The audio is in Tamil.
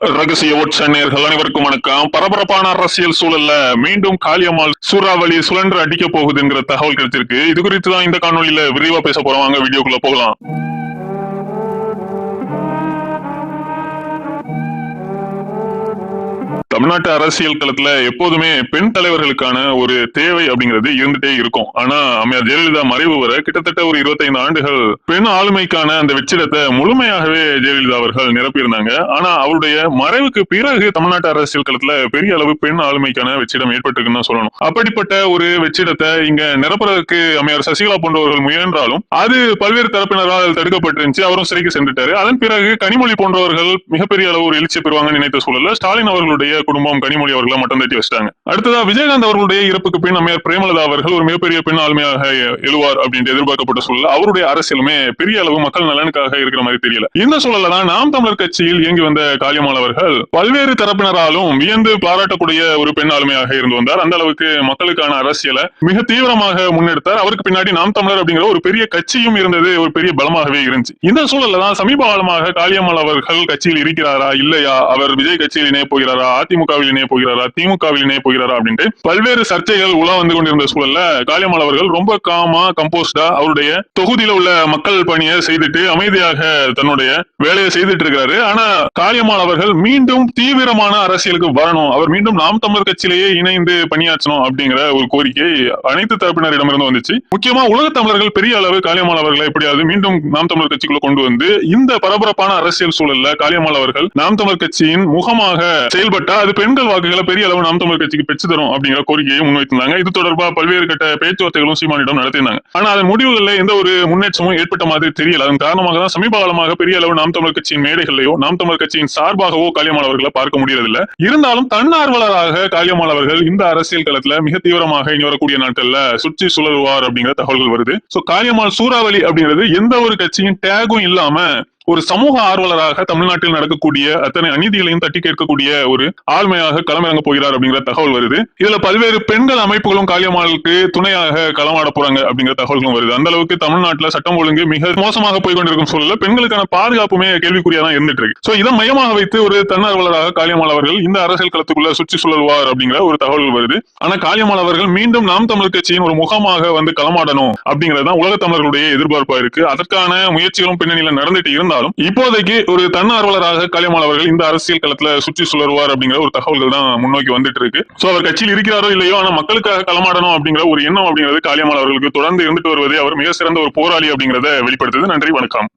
ரகசிய ஓட்சண்யர்கள் அனைவருக்கும் வணக்கம். பரபரப்பான அரசியல் சூழல்ல மீண்டும் காளியம்மாள் சூறாவளி சுழன்று அடிக்க போகுதுங்கிற தகவல் கிடைச்சிருக்கு. இது குறித்து தான் இந்த காணொலியில விரிவா பேச போறோம். வாங்க வீடியோக்குள்ள போகலாம். தமிழ்நாட்டு அரசியல் களத்துல எப்போதுமே பெண் தலைவர்களுக்கான ஒரு தேவை அப்படிங்கிறது இருந்துட்டே இருக்கும். ஆனா அம்மையார் ஜெயலலிதா மறைவு வர கிட்டத்தட்ட ஒரு 25 ஆண்டுகள் பெண் ஆளுமைக்கான அந்த வெற்றிடத்தை முழுமையாகவே ஜெயலலிதா அவர்கள் நிரப்பியிருந்தாங்க. ஆனா அவருடைய மறைவுக்கு பிறகு தமிழ்நாட்டு அரசியல் களத்துல பெரிய அளவு பெண் ஆளுமைக்கான வெற்றிடம் ஏற்பட்டிருக்குன்னு சொல்லணும். அப்படிப்பட்ட ஒரு வெற்றிடத்தை இங்க நிரப்புறதுக்கு அமையார் சசிகலா போன்றவர்கள் முயன்றாலும் அது பல்வேறு தரப்பினரால் தடுக்கப்பட்டிருந்துச்சு. அவரும் சிறைக்கு சென்றுட்டாரு. அதன் பிறகு கனிமொழி போன்றவர்கள் மிகப்பெரிய அளவு ஒரு எழுச்சி பெறுவாங்கன்னு நினைத்த சூழல்ல ஸ்டாலின் அவர்களுடைய குடும்பம் கனிமொழி அவர்களை மட்டம் தட்டி வச்சிட்டாங்க. அடுத்ததா விஜயகாந்த் அவர்களுடைய இறப்புக்கு பின் அம்மையார் பிரேமலதா அவர்கள் ஒரு மிகப்பெரிய பெண் ஆளுமையாக எழுவார் அப்படின்ட்டு எதிர்பார்க்கப்பட்ட சூழல் அவருடைய அரசியலுமே பெரிய அளவு மக்கள் நலனுக்காக இருக்கிற மாதிரி தெரியல. இந்த சூழல்ல தான் நாம் தமிழர் கட்சியில் இயங்கி வந்த காளியம்மாள் அவர்கள் பல்வேறு தரப்பினராலும் வியந்து பாராட்டக்கூடிய ஒரு பெண் ஆளுமையாக இருந்து வந்தார். அந்த அளவுக்கு மக்களுக்கான அரசியலை மிக தீவிரமாக முன்னெடுத்தார். அவருக்கு பின்னாடி நாம் தமிழர் அப்படிங்கிற ஒரு பெரிய கட்சியும் இருந்தது ஒரு பெரிய பலமாகவே இருந்துச்சு. இந்த சூழல்ல தான் சமீப காலமாக காளியம்மாள் அவர்கள் கட்சியில் இருக்கிறாரா இல்லையா? அவர் விஜய் கட்சியில் இணைய போகிறாரா? அதிமுக அதிமுகவில் இணைய போகிறாரா? திமுகவில் இணைய போகிறாரா அப்படின்ட்டு பல்வேறு சர்ச்சைகள் உலா வந்து கொண்டிருந்த சூழல்ல காளியம்மாள் அவர்கள் ரொம்ப காமா கம்போஸ்டா அவருடைய தொகுதியில உள்ள மக்கள் பணியை செய்துட்டு அமைதியாக தன்னுடைய வேலையை செய்துட்டு இருக்கிறாரு. ஆனா காளியம்மாள் அவர்கள் மீண்டும் தீவிரமான அரசியலுக்கு வரணும். அவர் மீண்டும் நாம் தமிழர் கட்சியிலேயே இணைந்து பணியாற்றணும் அப்படிங்கிற ஒரு கோரிக்கை அனைத்து தரப்பினரிடமிருந்து வந்துச்சு. முக்கியமா உலக தமிழர்கள் பெரிய அளவு காளியம்மாள் அவர்களை எப்படியாவது மீண்டும் நாம் தமிழர் கட்சிக்குள்ள கொண்டு வந்து இந்த பரபரப்பான அரசியல் சூழல்ல காளியம்மாள் அவர்கள் நாம் தமிழர் கட்சியின் முகமாக செயல்பட்டா அது பெண்கள் வாக்குகளை பெரிய அளவு நாம் தமிழ் கட்சிக்கு பெற்று தரும் அப்படிங்கிற கோரிக்கையை முன்வைத்திருந்தாங்க. இது தொடர்பாக பல்வேறு கட்ட பேச்சுவார்த்தைகளும் சீமானிடம் நடத்தியிருந்தாங்க. ஆனா அதன் முடிவுகளில் எந்த ஒரு முன்னேற்றமும் ஏற்பட்ட மாதிரி தெரியல. அதன் காரணமாக தான் சமீப காலமாக பெரிய அளவு நாம் தமிழ் கட்சியின் மேடைகளையோ நாம் தமிழ் கட்சியின் சார்பாகவோ காலியமானவர்களை பார்க்க முடியறதில்ல. இருந்தாலும் தன்னார்வலராக காலியமானவர்கள் இந்த அரசியல் களத்துல மிக தீவிரமாக இனி வரக்கூடிய நாட்கள்ல சுற்றி சுழல்வார் அப்படிங்கிற தகவல்கள் வருது. சோ காளியம்மாள் சூறாவளி அப்படிங்கிறது எந்த ஒரு கட்சியின் டேகும் இல்லாம ஒரு சமூக ஆர்வலராக தமிழ்நாட்டில் நடக்கக்கூடிய அத்தனை அநீதிகளையும் தட்டி கேட்கக்கூடிய ஒரு ஆளுமையாக களமிறங்க போகிறார் அப்படிங்கிற தகவல் வருது. இதுல பல்வேறு பெண்கள் அமைப்புகளும் காளியம்மாளுக்கு துணையாக களமாட போறாங்க அப்படிங்கிற தகவல்களும் வருது. அந்த அளவுக்கு தமிழ்நாட்டில் சட்டம் ஒழுங்கு மிக மோசமாக போய் கொண்டிருக்கும் சூழல்ல பெண்களுக்கான பாதுகாப்புமே கேள்விக்குறியா தான் இருந்துட்டு இருக்கு சோ இதை மையமாக வைத்து ஒரு தன்னார்வலராக காளியம்மாள் அவர்கள் இந்த அரசியல் களத்துக்குள்ள சுற்றி சுழல்வார் அப்படிங்கிற ஒரு தகவல் வருது. ஆனா காளியம்மாள் அவர்கள் மீண்டும் நாம் தமிழ் கட்சியின் ஒரு முகமாக வந்து களமாடணும் அப்படிங்கிறது தான் உலக தமிழர்களுடைய எதிர்பார்ப்பா இருக்கு. அதற்கான முயற்சிகளும் பின்னணியில நடந்துட்டு இருந்தாலும் இப்போதைக்கு ஒரு தன்னார்வலராக கலியமால் அவர்கள் இந்த அரசியல் களத்துல சுற்றி சுழறுவார் அப்படிங்கிற ஒரு தகவல்கள் தான் முன்னோக்கி வந்துட்டு இருக்கு. சோ அவர் கட்சியில் இருக்கிறாரோ இல்லையோ ஆனா மக்களுக்காக களமாடணும் அப்படிங்கிற ஒரு எண்ணம் அப்படிங்கிறது காளியம்மாள் அவர்களுக்கு தொடர்ந்து இருந்துட்டு வருவதே அவர் மிக சிறந்த ஒரு போராளி அப்படிங்கறத வெளிப்படுத்துது. நன்றி வணக்கம்.